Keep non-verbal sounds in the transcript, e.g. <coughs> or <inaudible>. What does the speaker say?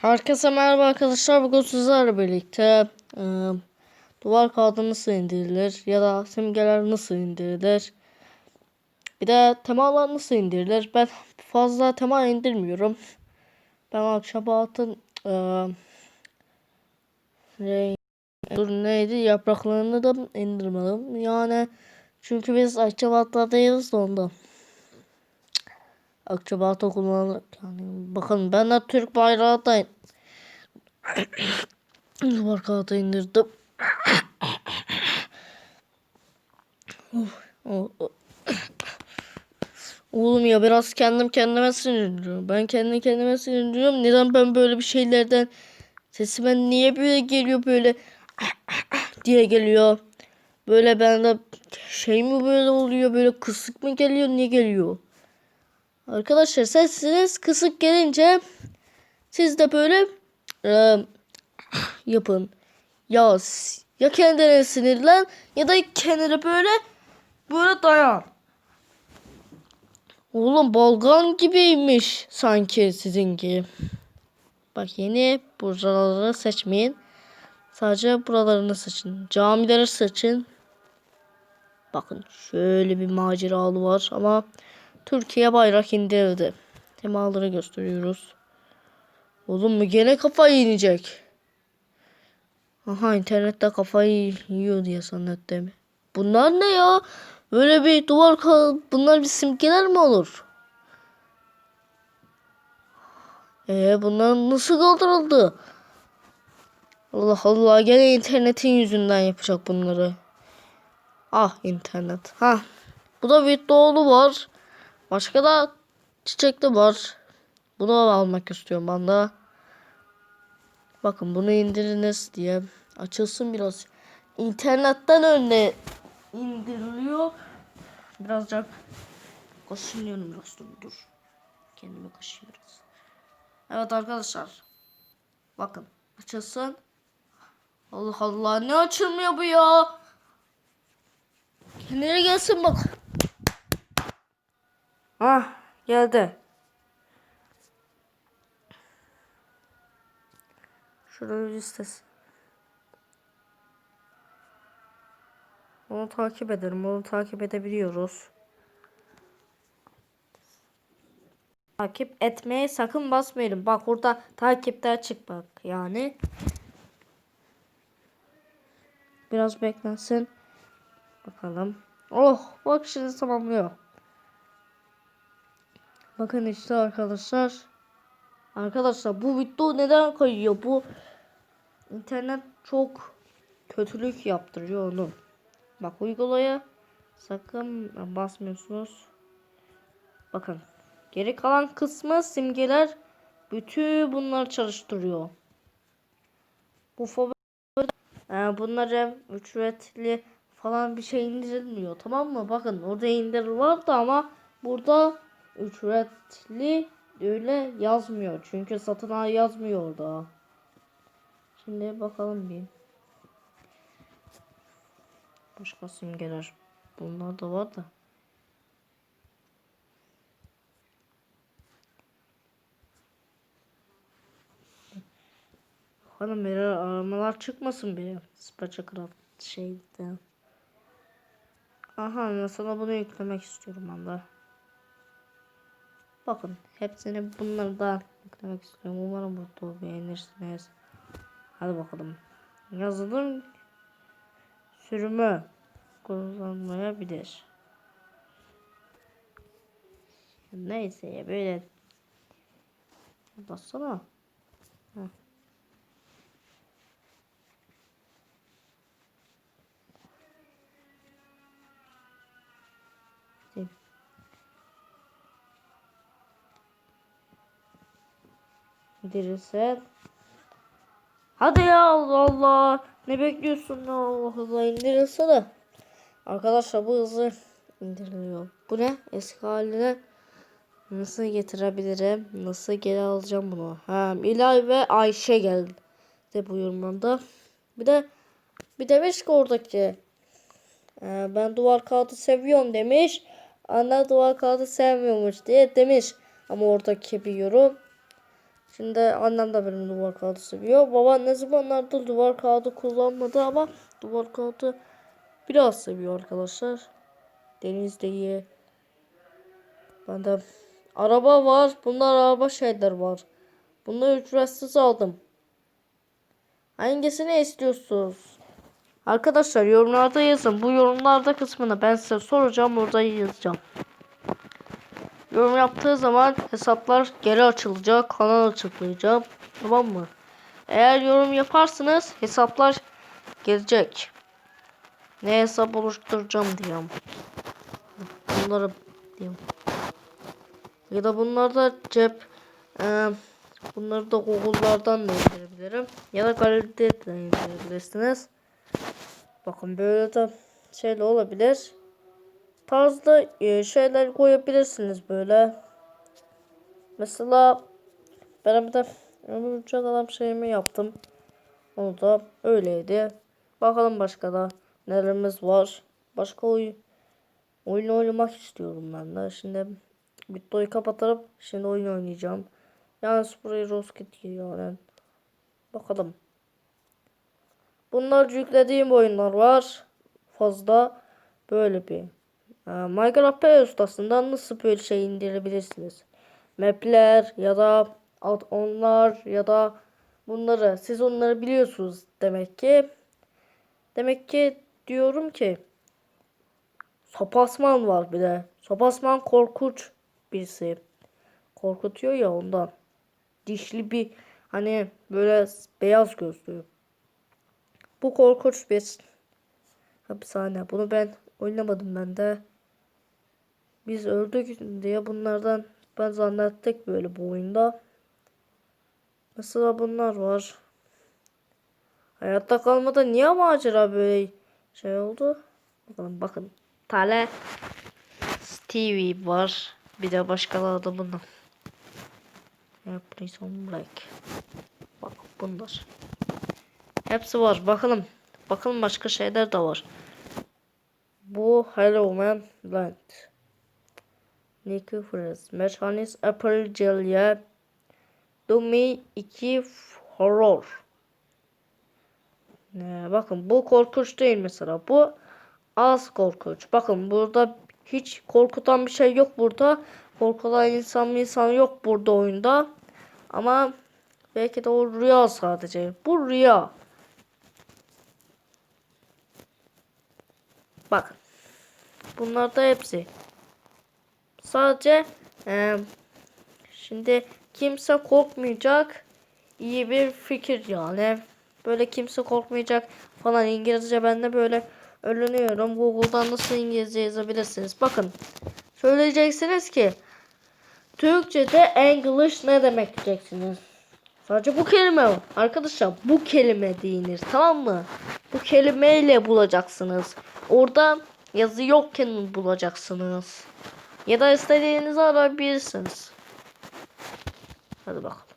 Herkese merhaba arkadaşlar. Bugün sizlerle birlikte e, duvar kağıdı nasıl indirilir ya da simgeler nasıl indirilir. Bir de temalar nasıl indirilir. Ben fazla tema indirmiyorum. Ben Akşabat'ın e, renk- dur neydi yapraklarını da indirmedim. Yani çünkü biz de ondan. Akçabat'ta kullanılır. Yani bakın ben de Türk bayrağı da Duvar <coughs> kağıdı indirdim. <coughs> Oğlum ya biraz kendim kendime sinirleniyorum. Ben kendi kendime sinirleniyorum. Neden ben böyle bir şeylerden sesime niye böyle geliyor böyle <coughs> diye geliyor. Böyle bende şey mi böyle oluyor böyle kısık mı geliyor ne geliyor? Arkadaşlar sesiniz kısık gelince siz de böyle e, yapın. Ya ya kendine sinirlen ya da kendine böyle böyle dayan. Oğlum balgam gibiymiş sanki sizinki. Bak yeni buraları seçmeyin. Sadece buralarını seçin. Camileri seçin. Bakın şöyle bir maceralı var ama Türkiye bayrak indirdi. Temaları gösteriyoruz. Oğlum mu gene kafayı inecek. Aha internette kafayı yiyor diye zannettim. Bunlar ne ya? Böyle bir duvar kal bunlar bir simgeler mi olur? Ee bunlar nasıl kaldırıldı? Allah Allah gene internetin yüzünden yapacak bunları. Ah internet. Ha. Bu da videolu var. Başka da çiçekli var. Bunu almak istiyorum ben de. Bakın bunu indiriniz diye açılsın biraz. İnternetten önüne indiriliyor. Birazcık kaşınıyorum biraz dur. Kendime kaşıyım biraz. Evet arkadaşlar. Bakın açılsın. Allah Allah ne açılmıyor bu ya? Kendine gelsin bak. Ah geldi. Şurada listesi. Onu takip ederim. Onu takip edebiliyoruz. Takip etmeye sakın basmayın. Bak orada takipte açık bak yani. Biraz beklensin. Bakalım. Oh bak şimdi tamamlıyor. Bakın işte arkadaşlar. Arkadaşlar bu video neden kayıyor? Bu internet çok kötülük yaptırıyor onu. Bak uygulaya sakın basmıyorsunuz. Bakın geri kalan kısmı simgeler bütün bunları çalıştırıyor. Bu fobi e, bunları ücretli falan bir şey indirilmiyor tamam mı? Bakın orada indir vardı ama burada ücretli öyle yazmıyor. Çünkü satın al yazmıyor orada. Şimdi bakalım bir. Başka simgeler. Bunlar da var da. Bakalım bir aramalar çıkmasın bir. Spacecraft şeyden. Aha mesela bunu yüklemek istiyorum ben de. Bakın hepsini bunları da yüklemek istiyorum. Umarım bu beğenirsiniz. Hadi bakalım. Yazılım sürümü kullanmayabilir. Neyse ya böyle bassana. Heh. İndirirsen. Hadi ya Allah Allah. Ne bekliyorsun ya Allah Allah indirilsene. Arkadaşlar bu hızlı indiriliyor. Bu ne? Eski haline nasıl getirebilirim? Nasıl geri alacağım bunu? Ha, İlay ve Ayşe geldi bu yorumlarda. Bir de bir demiş ki oradaki e, ben duvar kağıdı seviyorum demiş. Anne duvar kağıdı sevmiyormuş diye demiş. Ama oradaki bir yorum. Şimdi annem de benim duvar kağıdı seviyor. Baba ne zamanlardır duvar kağıdı kullanmadı ama duvar kağıdı biraz seviyor arkadaşlar. Deniz de iyi. Bende araba var. Bunlar araba şeyler var. Bunları ücretsiz aldım. Hangisini istiyorsunuz? Arkadaşlar yorumlarda yazın. Bu yorumlarda kısmını ben size soracağım. Orada yazacağım. Yorum yaptığı zaman hesaplar geri açılacak. Kanal açıklayacağım. Tamam mı? Eğer yorum yaparsınız hesaplar gelecek. Ne hesap oluşturacağım diyeyim. Bunları diyeyim. Ya da bunlarda cep e, bunları da Google'lardan da indirebilirim. Ya da galeride de indirebilirsiniz. Bakın böyle de şeyle olabilir. Tarzda e, şeyler koyabilirsiniz böyle. Mesela ben bir de ömürcek adam şeyimi yaptım. Onu da öyleydi. Bakalım başka da nelerimiz var. Başka oyun oyun oynamak istiyorum ben de. Şimdi videoyu kapatıp şimdi oyun oynayacağım. Yani Spray Rosket yani. Bakalım. Bunlar yüklediğim oyunlar var. Fazla böyle bir. Ee, Minecraft Play ustasından nasıl böyle şey indirebilirsiniz? Mapler ya da onlar ya da bunları siz onları biliyorsunuz demek ki. Demek ki diyorum ki Sopasman var bir de. Sopasman korkunç birisi. Korkutuyor ya ondan. Dişli bir hani böyle beyaz gözlü. Bu korkunç bir hapishane. Bunu ben oynamadım ben de. Biz öldük diye bunlardan ben zannettik böyle bu oyunda. Mesela bunlar var. Hayatta kalmada niye macera böyle şey oldu? Bakalım bakın. Tale Stevie var. Bir de başkaları da bunlar. Ya Prison Break. Bak bunlar. Hepsi var. Bakalım. Bakalım başka şeyler de var. Bu Hello Man Land. Freeze. Mechanis Apple Jelly. Dummy 2 Horror. Ee, bakın bu korkunç değil mesela. Bu az korkunç. Bakın burada hiç korkutan bir şey yok burada. Korkulan insan mı insan yok burada oyunda. Ama belki de o rüya sadece. Bu rüya. Bak. Bunlar da hepsi. Sadece e, şimdi kimse korkmayacak. İyi bir fikir yani. Böyle kimse korkmayacak falan İngilizce ben de böyle öğreniyorum. Google'dan nasıl İngilizce yazabilirsiniz. Bakın. Söyleyeceksiniz ki Türkçe'de English ne demek diyeceksiniz. Sadece bu kelime var. Arkadaşlar bu kelime değinir tamam mı? Bu kelimeyle bulacaksınız. Orada yazı yokken bulacaksınız. Ya da istediğinizi arayabilirsiniz. Hadi bakalım.